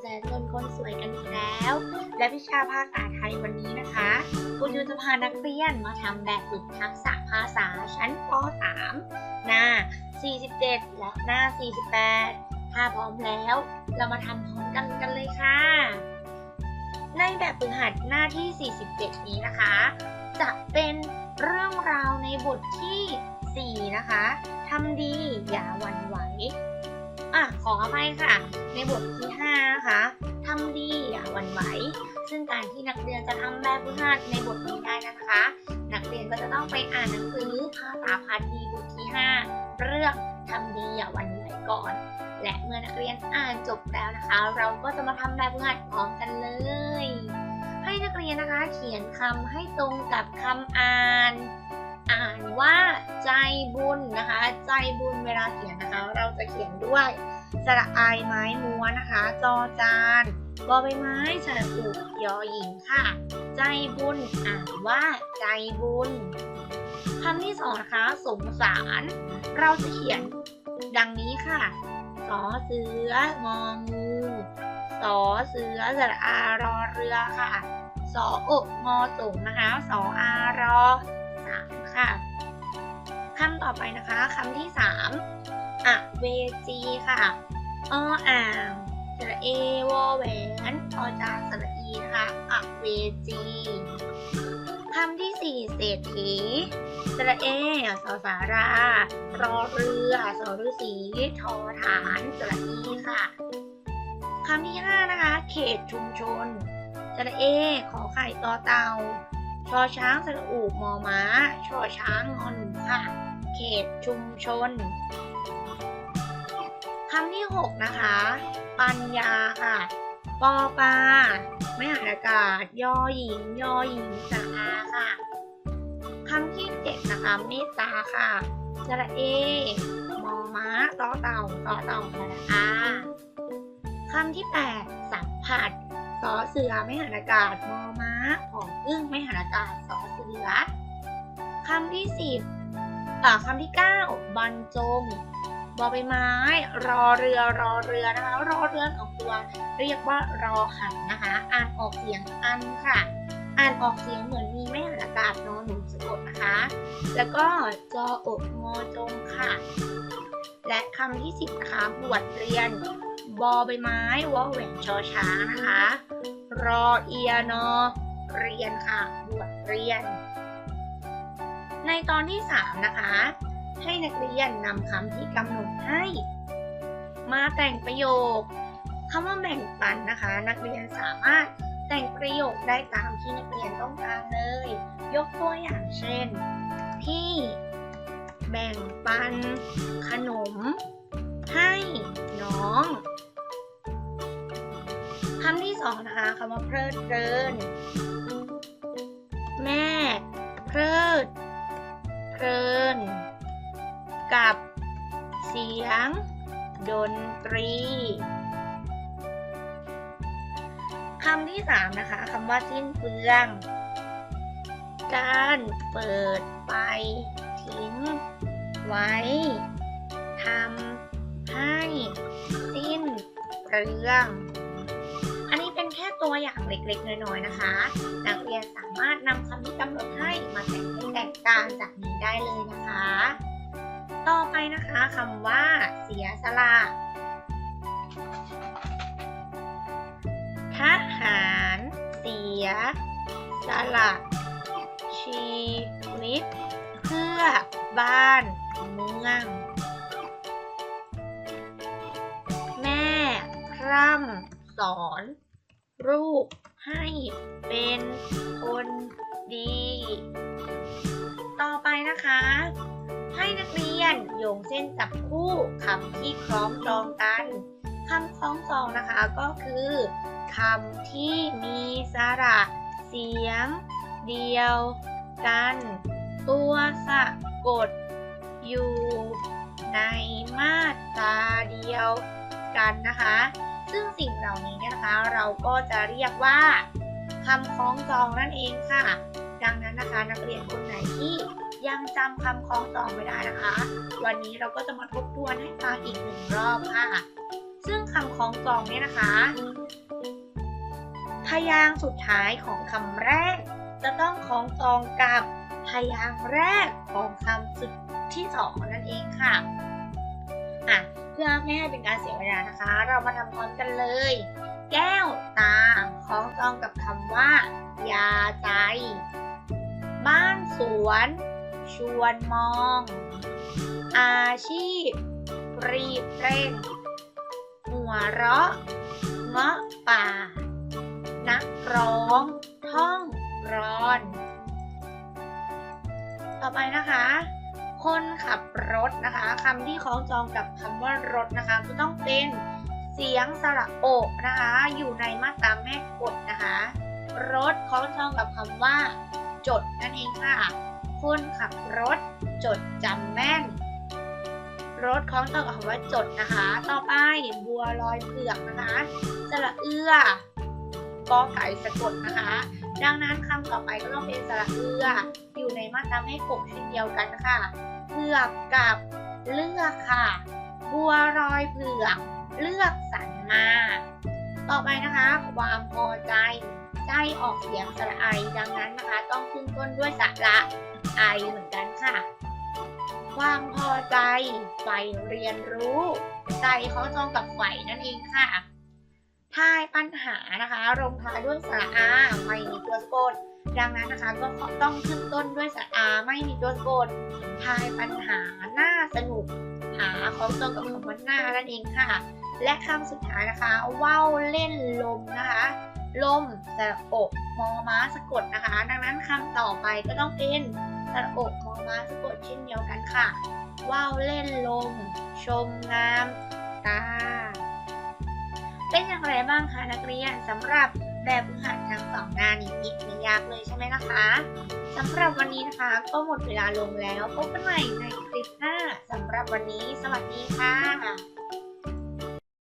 แสนเงินคนสวยกันอีกแล้ว และวิชาภาษาไทยวันนี้นะคะคุณยูจะพานักเรียนมาทำแบบฝึกทักษะภาษาชั้นป .3 หน้า 47 และหน้า 48 ถ้าพร้อมแล้ว เรามาทำพร้อมกันกันเลยค่ะ ในแบบฝึกหัดหน้าที่ 47 นี้นะคะ จะเป็นเรื่องราวในบทที่ 4 นะคะทำดีอย่าหวั่นไหว อะขออภัยค่ะ ในบทที่5นะคะทำดีอย่าหวันไหว ซึ่งการที่นักเรียนจะทำแบบฝึกหัดในบทนี้ได้นะคะ นักเรียนก็จะต้องไปอ่านหนังสือภาษาพาลีบทที่ 5 เรื่องทำดีอย่าหวันไหวก่อน และเมื่อนักเรียนอ่านจบแล้วนะคะ เราก็จะมาทำแบบฝึกหัดพร้อมกันเลย ให้นักเรียนนะคะ เขียนคำให้ตรงกับคำอ่าน อ่านว่าใจบุญนะคะ ใจบุญเวลาเขียนนะคะ เราจะเขียนด้วยสระอายไม้ม้วนนะคะ จอจานบอใบไม้สระอุยอหญิงค่ะ ใจบุญอ่านว่าใจบุญคำที่สองนะคะสงสาร เราจะเขียนดังนี้ค่ะสอเสืององูสอเสือสระอารอเรือค่ะสออกงอสงนะคะสออารอสาม ค่ะคำต่อไปนะคะคำที่สามอะเวจีค่ะออ่างสระเอวอแหวนอจานสระอีนะคะอะเวจีคำที่สี่เศรษฐีสระเอสอสารารอเรือสอฤษีทอฐานสระอีค่ะคำที่ห้านะคะ เขตชุมชนสระเอ ขอไข่ต่อเต่า ชอช้างสระอูมอม้า ชอช้างงอหนูค่ะ เขตชุมชนคำที่ 6 นะคะ ปัญญาค่ะ ปอปลาไม่หันอากาศ ยอหญิง ยอหญิงสระอาค่ะคำที่ 7 นะคะ เมตตาค่ะสระเอ มอม้าต่อเต่าต่อเต่าสระอาคำที่ 8 สัมผัส อเสือไม่หันอากาศมอม้าผองอึ้งไม่หันอากาศสอเสือคำที่สิบอ่าคำที่เก้าบรรจงบอใบไม้ รอเรือรอเรือนะคะ รอเรือของตัว เรียกว่ารอหันนะคะ อ่านออกเสียงอันค่ะ อ่านออกเสียงเหมือนมีไม่หันอากาศนอนหนูสะกดนะคะ แล้วก็จออกงอจงค่ะ และคำที่สิบนะคะบวชเรียน บอใบไม้วอแหวนชอช้างนะคะ รอเอียนอเรียนค่ะบวชเรียน ในตอนที่ 3 นะคะ ให้นักเรียนนำคำที่กำหนดให้ มาแต่งประโยคคำว่าแบ่งปันนะคะ นักเรียนสามารถแต่งประโยคได้ตามที่นักเรียนต้องการเลย ยกตัวอย่างเช่น พี่แบ่งปันขนมให้น้อง คำที่สองนะคะคำว่าเพลิดเพลิน แม่เพลิดเพลิน กับเสียง ดนตรีคำที่สามนะคะคำว่าสิ้นเปลือง การเปิดไปทิ้ง ไว้ทำให้สิ้นเปลือง ตัวอย่างเล็กๆ น้อยๆนะคะ นักเรียนสามารถนำคำที่กำหนดให้มาแต่งให้แตกต่างจากนี้ได้เลยนะคะ ต่อไปนะคะคำว่า เสียสละทหารเสียสละชีวิต เพื่อบ้านเมือง แม่พร่ำสอน รูปให้เป็นคนดี ต่อไปนะคะ ให้นักเรียนโยงเส้นจับคู่คำที่คล้องจองกันคำคล้องจองนะคะก็คือคำที่มีสระเสียง เดียวกัน ตัวสะกด อยู่ในมาตราเดียวกันนะคะ ซึ่งสิ่งเหล่านี้เนี่ยนะคะ เราก็จะเรียกว่าคำคล้องจองนั่นเองค่ะ ดังนั้นนะคะนักเรียนคนไหนที่ยังจำคำคล้องจองไม่ได้นะคะ วันนี้เราก็จะมาทบทวนให้ฟังอีกหนึ่งรอบค่ะ ซึ่งคำคล้องจองเนี่ยนะคะ พยางค์สุดท้ายของคำแรก จะต้องคล้องจองกับพยางค์แรกของคำสุดที่สองนั่นเองค่ะ อะเพื่อไม่ให้เป็นการเสียเวลานะคะ เรามาทำพร้อมกันเลย แก้วตาคล้องจองกับคำว่า ยาใจ บ้านสวน ชวนมอง อาชีพ รีบเร่ง หัวเราะเงาะป่า นักร้อง ท่องร้อน ต่อไปนะคะ คนขับรถนะคะคำที่คล้องจองกับคำว่ารถนะคะก็ต้องเป็นเสียงสระโอกนะคะ อยู่ในมาตราแม่กฎนะคะ รถคล้องจองกับคำว่า จดนั่นเองค่ะคนขับรถ จดจำแม่น รถคล้องจองกับคำว่าจดนะคะ ต่อไปบัวลอยเผือกนะคะ สระเอื้อกอไก่สะกดนะคะ ดังนั้นคำต่อไปก็ต้องเป็นสระเอื้อ อยู่ในมาตราแม่กบเช่นเดียวกันค่ะ เผือกกับเลือกค่ะ บัวรอยเผือก เลือกสรรมา ต่อไปนะคะ ความพอใจ ใจออกเสียงสระไอ ดังนั้นนะคะ ต้องขึ้นต้นด้วยสระไอเหมือนกันค่ะ ความพอใจใฝ่เรียนรู้ ใจเขาจองกับใฝ่นั่นเองค่ะ ทายปัญหานะคะลงท้ายด้วยสระอาไม่มีตัวสะกดดังนั้นนะคะก็ต้องขึ้นต้นด้วยสระอาไม่มีตัวสะกดทายปัญหาหน่าสนุกหาของตรงกับคำว่าหน้านั่นเองค่ะ และคำสุดท้ายนะคะว่าวเล่นลมนะคะลมสระอกมอม้าสะกดนะคะ ดังนั้นคำต่อไปก็ต้องเป็นสระอกมอม้าสะกดเช่นเดียวกันค่ะว่าวเล่นลม ชมงามตา เป็นอย่างไรบ้างคะนักเรียนสำหรับแบบฝึกหัดทั้งสองหน้านี้ไม่ยากเลยใช่ไหมนะคะสำหรับวันนี้นะคะ ก็หมดเวลาลงแล้วพบกันใหม่ในคลิปหน้าสำหรับวันนี้ สวัสดีค่ะ